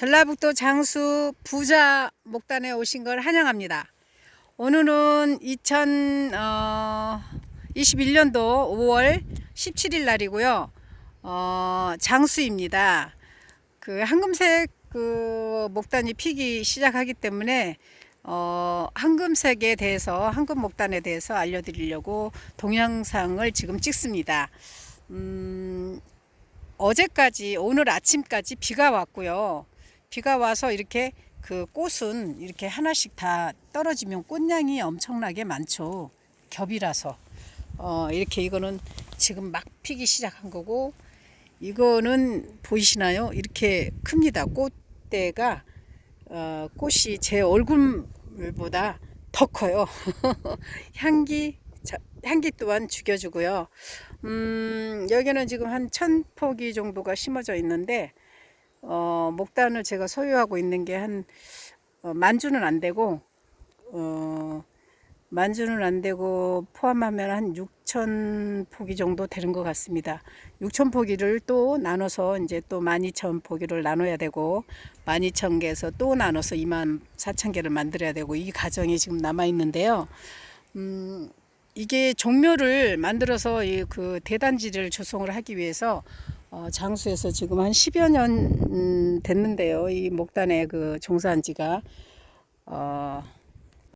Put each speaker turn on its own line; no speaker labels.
전라북도 장수 부자 목단에 오신 걸 환영합니다. 오늘은 2021년도 5월 17일 날이고요. 어, 장수입니다. 그 황금색 그 목단이 피기 시작하기 때문에 어, 황금색에 대해서 황금 목단에 대해서 알려드리려고 동영상을 지금 찍습니다. 음, 어제까지 오늘 아침까지 비가 왔고요. 비가 와서 이렇게 그 꽃은 이렇게 하나씩 다 떨어지면 꽃량이 엄청나게 많죠. 겹이라서 어, 이렇게 이거는 지금 막 피기 시작한 거고 이거는 보이시나요? 이렇게 큽니다. 꽃대가 어, 꽃이 제 얼굴보다 더 커요. 향기 자, 향기 또한 죽여주고요. 음, 여기는 지금 한 천 포기 정도가 심어져 있는데 어, 목단을 제가 소유하고 있는 게한 어, 만주는 안 되고 어, 만주는 안 되고 포함하면 한 6천 포기 정도 되는 것 같습니다. 6천 포기를 또 나눠서 이제 또 12,000 포기를 나눠야 되고 12,000개에서 또 나눠서 2만 4천 개를 만들어야 되고 이 과정이 지금 남아 있는데요. 음, 이게 종묘를 만들어서 이 그 대단지를 조성을 하기 위해서 어, 장수에서 지금 한 10여 년 음, 됐는데요. 이 목단에 그 종사한 지가 어,